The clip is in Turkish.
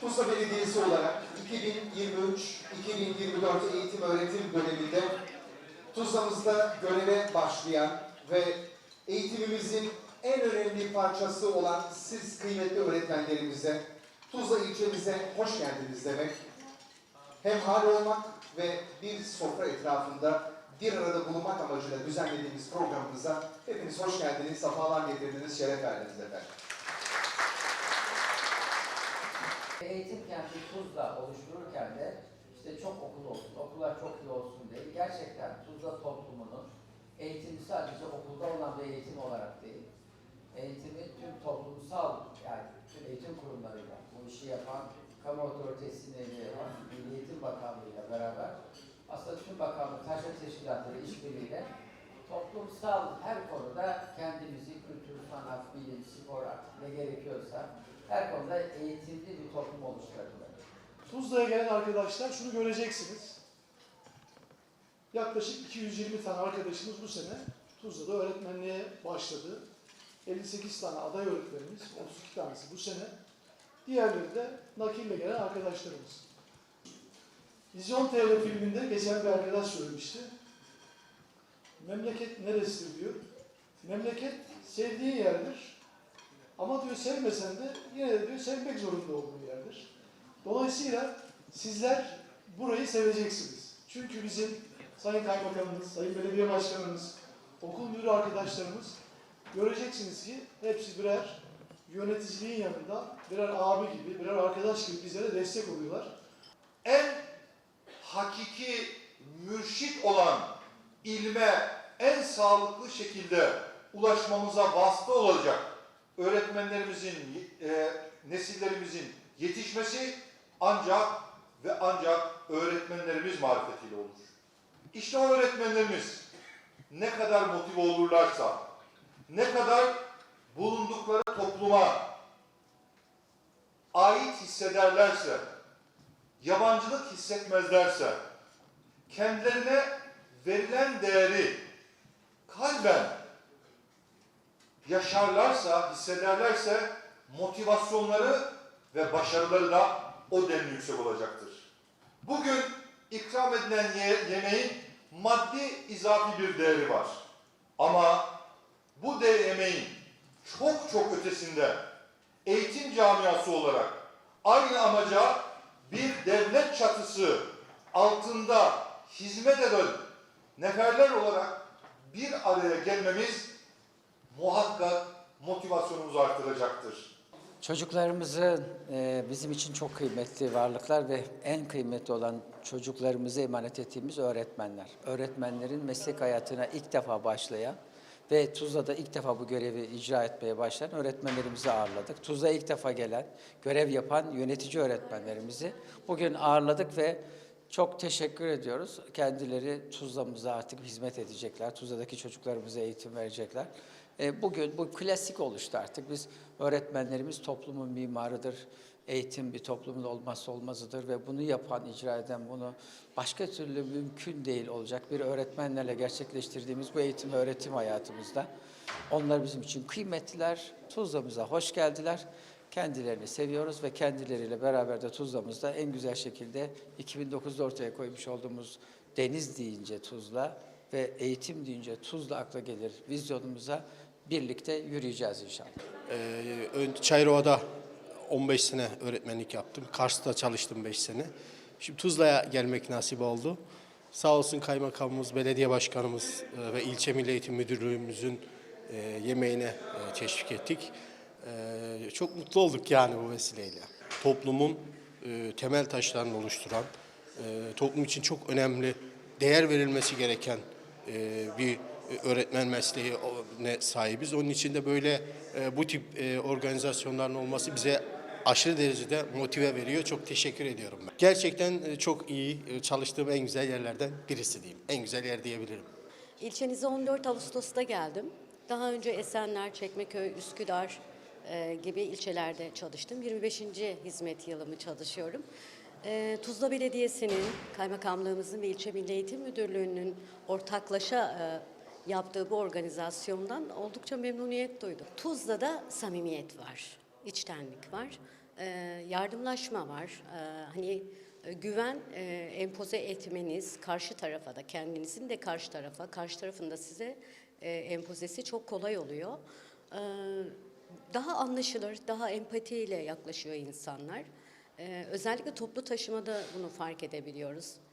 Tuzla Belediyesi olarak 2023-2024 eğitim öğretim döneminde Tuzla'mızda göreve başlayan ve eğitimimizin en önemli parçası olan siz kıymetli öğretmenlerimize, Tuzla ilçemize hoş geldiniz demek, hem hal olmak ve bir sofra etrafında bir arada bulunmak amacıyla düzenlediğimiz programımıza hepiniz hoş geldiniz, sefalar getirdiniz, şeref verdiniz efendim. Eğitim kenti Tuzla oluştururken de işte çok okul olsun, okullar çok iyi olsun diye gerçekten Tuzla toplumunun eğitimi sadece okulda olan bir eğitim olarak değil, eğitimi tüm toplumsal yani tüm eğitim kurumlarıyla bu işi yapan kamu otoritesini Milli Eğitim Bakanlığı'yla beraber aslında tüm bakanlık taşra teşkilatları işbirliğiyle toplumsal her konuda kendimizi kültür, sanat, bilim, spor ne gerekiyorsa her konuda eğitimli bir toplum oluşturabilir. Tuzla'ya gelen arkadaşlar şunu göreceksiniz. Yaklaşık 220 tane arkadaşımız bu sene Tuzla'da öğretmenliğe başladı. 58 tane aday öğretmenimiz, 32 tanesi bu sene. Diğerleri de nakille gelen arkadaşlarımız. Vizyon TV filminde geçen bir arkadaş söylemişti. Memleket neresidir diyor. Memleket sevdiğin yerdir. Ama diyor sevmesen de yine de diyor sevmek zorunda olduğun yerdir. Dolayısıyla sizler burayı seveceksiniz. Çünkü bizim Sayın Kaymakamımız, Sayın Belediye Başkanımız, okul müdürü arkadaşlarımız göreceksiniz ki hepsi birer yöneticiliğin yanında birer abi gibi, birer arkadaş gibi bizlere destek oluyorlar. en hakiki mürşit olan ilme en sağlıklı şekilde ulaşmamıza vasıta olacak öğretmenlerimizin, e, nesillerimizin yetişmesi ancak ve ancak öğretmenlerimiz marifetiyle olur. İşte o öğretmenlerimiz ne kadar motive olurlarsa, ne kadar bulundukları topluma ait hissederlerse, yabancılık hissetmezlerse, kendilerine verilen değeri kalben yaşarlarsa, hissederlerse motivasyonları ve başarıları da o denli yüksek olacaktır. Bugün ikram edilen ye- yemeğin maddi izafi bir değeri var. Ama bu değer emeğin çok çok ötesinde eğitim camiası olarak aynı amaca bir devlet çatısı altında hizmet eden neferler olarak bir araya gelmemiz muhakkak motivasyonumuzu artıracaktır. Çocuklarımızı e, bizim için çok kıymetli varlıklar ve en kıymetli olan çocuklarımızı emanet ettiğimiz öğretmenler. Öğretmenlerin meslek hayatına ilk defa başlayan ve Tuzla'da ilk defa bu görevi icra etmeye başlayan öğretmenlerimizi ağırladık. Tuzla'ya ilk defa gelen, görev yapan yönetici öğretmenlerimizi bugün ağırladık ve çok teşekkür ediyoruz. Kendileri Tuzla'mıza artık hizmet edecekler. Tuzla'daki çocuklarımıza eğitim verecekler. E, Bugün bu klasik oluştu artık. Biz öğretmenlerimiz toplumun mimarıdır. Eğitim bir toplumun olmazsa olmazıdır ve bunu yapan, icra eden bunu başka türlü mümkün değil olacak bir öğretmenlerle gerçekleştirdiğimiz bu eğitim ve öğretim hayatımızda. Onlar bizim için kıymetliler. Tuzla'mıza hoş geldiler. Kendilerini seviyoruz ve kendileriyle beraber de Tuzla'mızda en güzel şekilde 2009'da ortaya koymuş olduğumuz deniz deyince Tuzla ve eğitim deyince Tuzla akla gelir vizyonumuza birlikte yürüyeceğiz inşallah. Ee, Çayrova'da 15 sene öğretmenlik yaptım. Kars'ta çalıştım 5 sene. Şimdi Tuzla'ya gelmek nasip oldu. Sağ olsun kaymakamımız, belediye başkanımız e, ve ilçe milli eğitim müdürlüğümüzün e, yemeğine e, teşvik ettik. Çok mutlu olduk yani bu vesileyle. Toplumun temel taşlarını oluşturan, toplum için çok önemli, değer verilmesi gereken bir öğretmen mesleği ne sahibiz. Onun için de böyle e, bu tip e, organizasyonların olması bize aşırı derecede motive veriyor. Çok teşekkür ediyorum ben. Gerçekten e, çok iyi çalıştığım en güzel yerlerden birisi diyeyim. En güzel yer diyebilirim. İlçenize 14 Ağustos'ta geldim. Daha önce Esenler, Çekmeköy, Üsküdar gibi ilçelerde çalıştım. 25. hizmet yılımı çalışıyorum. Tuzla Belediyesi'nin, kaymakamlığımızın ve ilçe Milli Eğitim Müdürlüğü'nün ortaklaşa yaptığı bu organizasyondan oldukça memnuniyet duydum. Tuzla'da samimiyet var, içtenlik var. e, yardımlaşma var. E, hani e, güven e, empoze etmeniz karşı tarafa da kendinizin de karşı tarafa, karşı tarafın da size e, empozesi çok kolay oluyor. E, daha anlaşılır, daha empatiyle yaklaşıyor insanlar. E, özellikle toplu taşımada bunu fark edebiliyoruz.